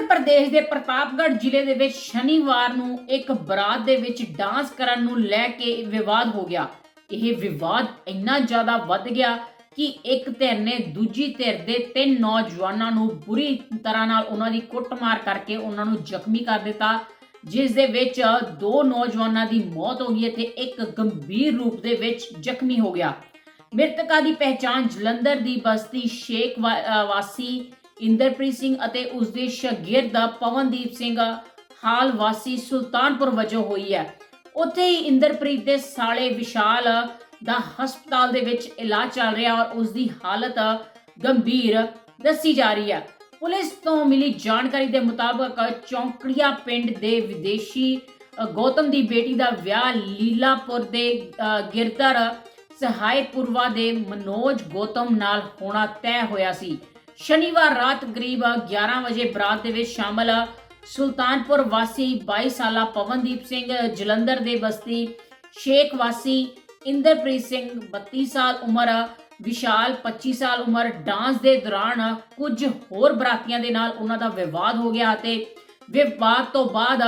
ਉੱਤਰ ਪ੍ਰਦੇਸ਼ ਦੇ ਪ੍ਰਤਾਪਗੜ੍ਹ ਜ਼ਿਲ੍ਹੇ ਦੇ ਵਿੱਚ ਸ਼ਨੀਵਾਰ ਨੂੰ ਇੱਕ ਬਰਾਤ ਦੇ ਵਿੱਚ ਡਾਂਸ ਕਰਨ ਨੂੰ ਲੈ ਕੇ ਵਿਵਾਦ ਹੋ ਗਿਆ। ਇਹ ਵਿਵਾਦ ਇੰਨਾ ਜ਼ਿਆਦਾ ਵੱਧ ਗਿਆ ਕਿ ਇੱਕ ਧਿਰ ਨੇ ਦੂਜੀ ਧਿਰ ਦੇ ਤਿੰਨ ਨੌਜਵਾਨਾਂ ਨੂੰ ਬੁਰੀ ਤਰ੍ਹਾਂ ਨਾਲ ਉਹਨਾਂ ਦੀ ਕੁੱਟਮਾਰ ਕਰਕੇ ਉਹਨਾਂ ਨੂੰ ਜ਼ਖਮੀ ਕਰ ਦਿੱਤਾ, ਜਿਸ ਦੇ ਵਿੱਚ ਦੋ ਨੌਜਵਾਨਾਂ ਦੀ ਮੌਤ ਹੋ ਗਈ ਅਤੇ ਇੱਕ ਗੰਭੀਰ ਰੂਪ ਦੇ ਵਿੱਚ ਜ਼ਖਮੀ ਹੋ ਗਿਆ। ਮ੍ਰਿਤਕਾਂ ਦੀ ਪਹਿਚਾਣ ਜਲੰਧਰ ਦੀ ਬਸਤੀ ਸ਼ੇਖ ਵਾਸੀ ਇੰਦਰਪ੍ਰੀਤ ਸਿੰਘ ਅਤੇ ਉਸ ਦੇ ਸ਼ਾਗਿਰਦ ਪਵਨਦੀਪ ਸਿੰਘ ਹਾਲ ਵਾਸੀ ਸੁਲਤਾਨਪੁਰ ਵਜੋਂ ਹੋਈ ਹੈ। ਉੱਥੇ ਹੀ ਇੰਦਰਪ੍ਰੀਤ ਦੇ ਸਾਲੇ ਵਿਸ਼ਾਲ ਦਾ ਹਸਪਤਾਲ ਦੇ ਵਿੱਚ ਇਲਾਜ ਚੱਲ ਰਿਹਾ ਔਰ ਉਸ ਦੀ ਹਾਲਤ ਗੰਭੀਰ ਦੱਸੀ ਜਾ ਰਹੀ ਹੈ। ਪੁਲਿਸ ਤੋਂ ਮਿਲੀ ਜਾਣਕਾਰੀ ਦੇ ਮੁਤਾਬਕ ਚੌਂਕੜੀਆ ਪਿੰਡ ਦੇ ਵਿਦੇਸ਼ੀ ਗੌਤਮ ਦੀ ਬੇਟੀ ਦਾ ਵਿਆਹ ਲੀਲਾਪੁਰ ਦੇ ਅ, ਗਿਰਦਰ ਸਹਾਇਪੁਰਵਾ ਦੇ ਮਨੋਜ ਗੌਤਮ ਨਾਲ ਹੋਣਾ ਤੈਅ ਹੋਇਆ ਸੀ। ਸ਼ਨੀਵਾਰ ਰਾਤ ਕਰੀਬ 11 ਵਜੇ ਬਰਾਤ ਦੇ ਵਿੱਚ ਸ਼ਾਮਲ ਸੁਲਤਾਨਪੁਰ ਵਾਸੀ 22 ਸਾਲਾ ਪਵਨਦੀਪ ਸਿੰਘ, ਜਲੰਧਰ ਦੇ ਬਸਤੀ ਸ਼ੇਖ ਵਾਸੀ ਇੰਦਰਪ੍ਰੀਤ ਸਿੰਘ 32 ਸਾਲ ਉਮਰ ਵਿਸ਼ਾਲ 25 ਸਾਲ ਉਮਰ, ਡਾਂਸ ਦੇ ਦੌਰਾਨ ਕੁਝ ਹੋਰ ਬਰਾਤੀਆਂ ਦੇ ਨਾਲ ਉਹਨਾਂ ਦਾ ਵਿਵਾਦ ਹੋ ਗਿਆ ਅਤੇ ਵਿਵਾਦ ਤੋਂ ਬਾਅਦ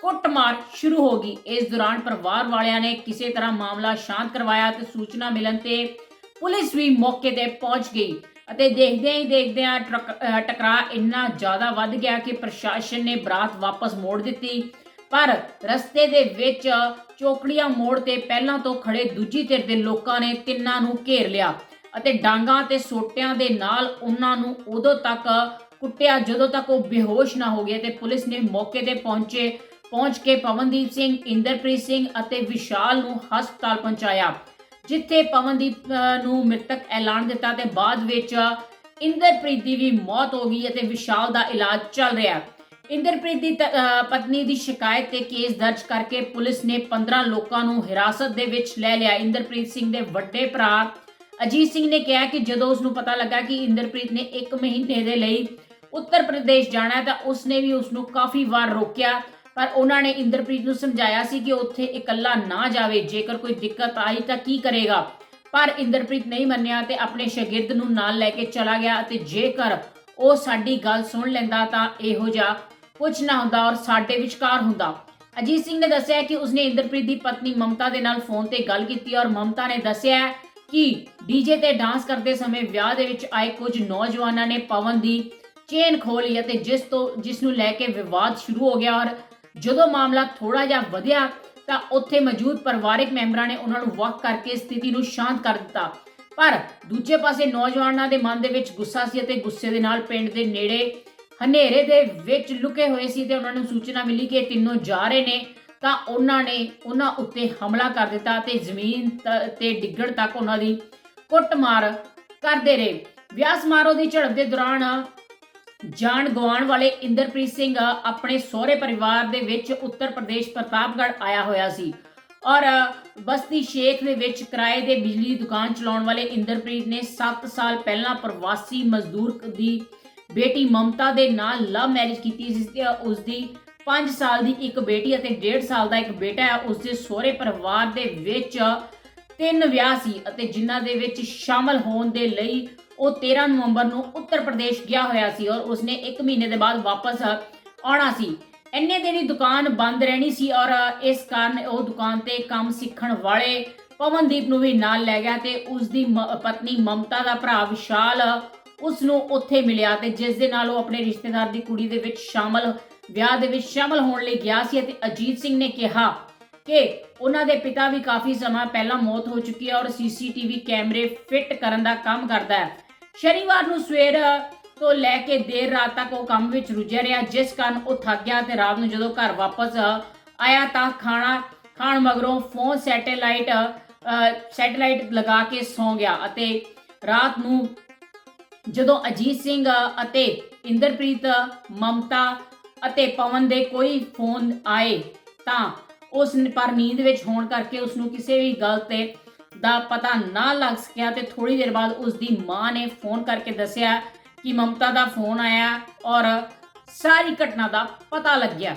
ਕੁੱਟਮਾਰ ਸ਼ੁਰੂ ਹੋ ਗਈ। ਇਸ ਦੌਰਾਨ ਪਰਿਵਾਰ ਵਾਲਿਆਂ ਨੇ ਕਿਸੇ ਤਰ੍ਹਾਂ ਮਾਮਲਾ ਸ਼ਾਂਤ ਕਰਵਾਇਆ ਤੇ ਸੂਚਨਾ ਮਿਲਣ ਤੇ ਪੁਲਿਸ ਵੀ ਮੌਕੇ ਤੇ ਪਹੁੰਚ ਗਈ। ਅਤੇ ਦੇਖਦਿਆਂ ਹੀ ਦੇਖਦਿਆਂ ਟਰਕ- ਟਕਰਾਅ ਇੰਨਾ ਜ਼ਿਆਦਾ ਵੱਧ ਗਿਆ ਕਿ ਪ੍ਰਸ਼ਾਸਨ ਨੇ ਬਰਾਤ ਵਾਪਸ ਮੋੜ ਦਿੱਤੀ। ਪਰ ਰਸਤੇ ਦੇ ਵਿੱਚ ਚੋਕੜੀਆਂ ਮੋੜ ਤੇ ਪਹਿਲਾਂ ਤੋਂ ਖੜੇ ਦੂਜੀ ਧਿਰ ਦੇ ਲੋਕਾਂ ਨੇ ਤਿੰਨਾਂ ਨੂੰ ਘੇਰ ਲਿਆ ਅਤੇ ਡਾਂਗਾਂ ਤੇ ਸੋਟਿਆਂ ਦੇ ਨਾਲ ਉਹਨਾਂ ਨੂੰ ਉਦੋਂ ਤੱਕ ਕੁੱਟਿਆ ਜਦੋਂ ਤੱਕ ਉਹ ਬੇਹੋਸ਼ ਨਾ ਹੋ ਗਏ ਤੇ ਪੁਲਿਸ ਨੇ ਮੌਕੇ ਤੇ ਪਹੁੰਚੇ, ਪਹੁੰਚ ਕੇ ਪਵਨਦੀਪ ਸਿੰਘ, ਇੰਦਰਪ੍ਰੀਤ ਸਿੰਘ ਅਤੇ ਵਿਸ਼ਾਲ ਨੂੰ ਹਸਪਤਾਲ ਪਹੁੰਚਾਇਆ। ਜਿੱਥੇ ਪਵਨਦੀਪ ਨੂੰ ਮ੍ਰਿਤਕ ਐਲਾਨ ਦਿੱਤਾ ਤੇ ਬਾਅਦ ਵਿੱਚ ਇੰਦਰਪ੍ਰੀਤ ਦੀ ਵੀ ਮੌਤ ਹੋ ਗਈ ਅਤੇ ਵਿਸ਼ਾਲ ਦਾ ਇਲਾਜ ਚੱਲ ਰਿਹਾ। ਹੈ ਇੰਦਰਪ੍ਰੀਤ ਦੀ ਪਤਨੀ ਦੀ ਸ਼ਿਕਾਇਤ ਤੇ ਕੇਸ ਦਰਜ ਕਰਕੇ ਪੁਲਿਸ ਨੇ 15 ਲੋਕਾਂ ਨੂੰ ਹਿਰਾਸਤ ਦੇ ਵਿੱਚ ਲੈ ਲਿਆ। ਇੰਦਰਪ੍ਰੀਤ ਸਿੰਘ ਦੇ ਵੱਡੇ ਭਰਾ ਅਜੀਤ ਸਿੰਘ ਨੇ ਕਿਹਾ ਕਿ ਜਦੋਂ ਉਸ ਨੂੰ ਪਤਾ ਲੱਗਾ ਕਿ ਇੰਦਰਪ੍ਰੀਤ ਨੇ 1 ਮਹੀਨੇ ਦੇ ਲਈ ਉੱਤਰ ਪ੍ਰਦੇਸ਼ ਜਾਣਾ ਹੈ ਤਾਂ ਉਸ ਨੇ ਵੀ ਉਸ ਨੂੰ ਕਾਫੀ ਵਾਰ ਰੋਕਿਆ। ਪਰ ਉਹਨਾਂ ਨੇ ਇੰਦਰਪ੍ਰੀਤ ਨੂੰ ਸਮਝਾਇਆ ਸੀ ਕਿ ਉੱਥੇ ਇਕੱਲਾ ਨਾ ਜਾਵੇ, ਜੇਕਰ ਕੋਈ ਦਿੱਕਤ ਆਈ ਤਾਂ ਕੀ ਕਰੇਗਾ? ਪਰ ਇੰਦਰਪ੍ਰੀਤ ਨਹੀਂ ਮੰਨਿਆ ਤੇ ਆਪਣੇ ਸ਼ਾਗਿਰਦ ਨੂੰ ਨਾਲ ਲੈ ਕੇ ਚਲਾ ਗਿਆ ਅਤੇ ਜੇਕਰ ਉਹ ਸਾਡੀ ਗੱਲ ਸੁਣ ਲੈਂਦਾ ਤਾਂ ਇਹੋ ਜਿਹਾ ਕੁਝ ਨਾ ਹੁੰਦਾ ਔਰ ਸਾਡੇ ਵਿਚਕਾਰ ਹੁੰਦਾ। ਅਜੀਤ ਸਿੰਘ ਨੇ ਦੱਸਿਆ ਕਿ ਉਸਨੇ ਇੰਦਰਪ੍ਰੀਤ ਦੀ ਪਤਨੀ ਮਮਤਾ ਦੇ ਨਾਲ ਫੋਨ ਤੇ ਗੱਲ ਕੀਤੀ ਔਰ ਮਮਤਾ ਨੇ ਦੱਸਿਆ ਕਿ ਡੀਜੇ ਤੇ ਡਾਂਸ ਕਰਦੇ ਸਮੇਂ ਵਿਆਹ ਦੇ ਵਿੱਚ ਆਏ ਕੁਝ ਨੌਜਵਾਨਾਂ ਨੇ ਪਵਨ ਦੀ ਚੇਨ ਖੋਲੀ ਅਤੇ ਜਿਸ ਤੋਂ, ਜਿਸ ਨੂੰ ਲੈ ਕੇ ਵਿਵਾਦ ਸ਼ੁਰੂ ਹੋ ਗਿਆ ਔਰ ਜਦੋਂ ਮਾਮਲਾ ਥੋੜਾ ਜਿਹਾ ਵਧਿਆ ਤਾਂ ਉੱਥੇ ਮੌਜੂਦ ਪਰਿਵਾਰਕ ਮੈਂਬਰਾਂ ਨੇ ਉਹਨਾਂ ਨੂੰ ਵੱਖ ਕਰਕੇ ਸਥਿਤੀ ਨੂੰ ਸ਼ਾਂਤ ਕਰ ਦਿੱਤਾ। ਪਰ ਦੂਜੇ ਪਾਸੇ ਨੌਜਵਾਨਾਂ ਦੇ ਮਨ ਦੇ ਵਿੱਚ ਗੁੱਸਾ ਸੀ ਅਤੇ ਗੁੱਸੇ ਦੇ ਨਾਲ ਪਿੰਡ ਦੇ ਨੇੜੇ ਹਨੇਰੇ ਦੇ ਵਿੱਚ ਲੁਕੇ ਹੋਏ ਸੀ ਤੇ ਉਹਨਾਂ ਨੂੰ ਸੂਚਨਾ ਮਿਲੀ ਕਿ ਇਹ ਤਿੰਨੋਂ ਜਾ ਰਹੇ ਨੇ। ਤਾਂ ਉਹਨਾਂ ਨੇ ਉਹਨਾਂ ਉੱਤੇ ਹਮਲਾ ਕਰ ਦਿੱਤਾ ਤੇ ਜ਼ਮੀਨ ਤੇ ਡਿੱਗਣ ਤੱਕ ਉਹਨਾਂ ਦੀ ਕੁੱਟਮਾਰ ਕਰਦੇ ਰਹੇ। ਵਿਆਹ ਸਮਾਰੋਹ ਦੀ ਝੜਪ ਦੇ ਦੌਰਾਨ ਜਾਨ ਗਵਾਉਣ ਵਾਲੇ ਇੰਦਰਪ੍ਰੀਤ ਸਿੰਘ ਆਪਣੇ ਸਹੁਰੇ ਪਰਿਵਾਰ ਦੇ ਵਿੱਚ ਉੱਤਰ ਪ੍ਰਦੇਸ਼ ਪ੍ਰਤਾਪਗੜ੍ਹ ਆਇਆ ਹੋਇਆ ਸੀ। ਔਰ ਬਸਤੀ ਸ਼ੇਖ ਦੇ ਵਿੱਚ ਕਿਰਾਏ ਦੇ ਬਿਜਲੀ ਦੀ ਦੁਕਾਨ ਚਲਾਉਣ ਵਾਲੇ ਇੰਦਰਪ੍ਰੀਤ ਨੇ 7 ਸਾਲ ਪਹਿਲਾਂ ਪ੍ਰਵਾਸੀ ਮਜ਼ਦੂਰ ਦੀ ਬੇਟੀ ਮਮਤਾ ਦੇ ਨਾਲ ਲਵ ਮੈਰਿਜ ਕੀਤੀ ਸੀ ਤੇ ਉਸ ਦੀ 5 ਸਾਲ ਦੀ ਇੱਕ ਬੇਟੀ ਅਤੇ 1.5 ਸਾਲ ਦਾ ਇੱਕ ਬੇਟਾ ਹੈ। ਉਸ ਦੇ ਸਹੁਰੇ ਪਰਿਵਾਰ ਦੇ ਵਿੱਚ ਤਿੰਨ ਵਿਆਹ ਸੀ ਅਤੇ ਜਿਨ੍ਹਾਂ ਦੇ ਵਿੱਚ ਸ਼ਾਮਲ ਹੋਣ ਦੇ ਲਈ ਉਹ 13 ਨਵੰਬਰ ਨੂੰ ਉੱਤਰ ਪ੍ਰਦੇਸ਼ ਗਿਆ ਹੋਇਆ ਸੀ ਔਰ ਉਸਨੇ 1 ਮਹੀਨੇ ਦੇ ਬਾਅਦ ਵਾਪਸ ਆਉਣਾ ਸੀ। ਇੰਨੇ ਦਿਨ ਹੀ ਦੁਕਾਨ ਬੰਦ ਰਹਿਣੀ ਸੀ ਔਰ ਇਸ ਕਾਰਨ ਉਹ ਦੁਕਾਨ ਤੇ ਕੰਮ ਸਿੱਖਣ ਵਾਲੇ ਪਵਨਦੀਪ ਨੂੰ ਵੀ ਨਾਲ ਲੈ ਗਿਆ ਤੇ ਉਸ ਦੀ ਮ- ਪਤਨੀ ਮਮਤਾ ਦਾ ਭਰਾ ਵਿਸ਼ਾਲ ਉਸ ਨੂੰ ਉੱਥੇ ਮਿਲਿਆ ਤੇ ਜਿਸ ਦੇ ਨਾਲ ਉਹ ਆਪਣੇ ਰਿਸ਼ਤੇਦਾਰ ਦੀ ਕੁੜੀ ਦੇ ਵਿੱਚ ਸ਼ਾਮਲ, ਵਿਆਹ ਦੇ ਵਿੱਚ ਸ਼ਾਮਲ ਹੋਣ ਲਈ ਗਿਆ ਸੀ ਅਤੇ ਅਜੀਤ ਸਿੰਘ ਨੇ ਕਿਹਾ ਕਿ ਉਹਨਾਂ ਦੇ ਪਿਤਾ ਵੀ ਕਾਫੀ ਸਮਾਂ ਪਹਿਲਾਂ ਮੌਤ ਹੋ ਚੁੱਕੀ ਹੈ ਔਰ ਸੀਸੀਟੀਵੀ ਕੈਮਰੇ ਫਿੱਟ ਕਰਨ ਦਾ ਕੰਮ ਕਰਦਾ ਹੈ। ਸ਼ਨੀਵਾਰ ਨੂੰ ਸਵੇਰ ਤੋਂ ਲੈ ਕੇ ਦੇਰ ਰਾਤ ਤੱਕ ਉਹ ਕੰਮ ਵਿੱਚ ਰੁੱਝਿਆ ਰਿਹਾ, ਜਿਸ ਕਾਰਨ ਉਹ ਥੱਕ ਗਿਆ ਤੇ ਰਾਤ ਨੂੰ ਜਦੋਂ ਘਰ ਵਾਪਸ ਆਇਆ ਤਾਂ ਖਾਣਾ ਖਾਣ ਮਗਰੋਂ ਫੋਨ ਸੈਟੇਲਾਈਟ ਸੈਟੇਲਾਈਟ ਲਗਾ ਕੇ ਸੌਂ ਗਿਆ ਅਤੇ ਰਾਤ ਨੂੰ ਜਦੋਂ ਅਜੀਤ ਸਿੰਘ ਅਤੇ ਇੰਦਰਪ੍ਰੀਤ, ਮਮਤਾ ਅਤੇ ਪਵਨ ਦੇ ਕੋਈ ਫੋਨ ਆਏ ਤਾਂ ਉਸ ਨੇ ਪਰ ਨੀਂਦ ਵਿੱਚ ਹੋਣ ਕਰਕੇ ਉਸ ਨੂੰ ਕਿਸੇ ਵੀ ਗੱਲ ਤੇ ਦਾ ਪਤਾ ਨਾ ਲੱਗ ਸਕਿਆ ਤੇ ਥੋੜੀ ਦੇਰ ਬਾਅਦ ਉਸ ਦੀ ਮਾਂ ਨੇ ਫੋਨ ਕਰਕੇ ਦੱਸਿਆ ਕਿ ਮਮਤਾ ਦਾ ਫੋਨ ਆਇਆ ਔਰ ਸਾਰੀ ਘਟਨਾ ਦਾ ਪਤਾ ਲੱਗਿਆ।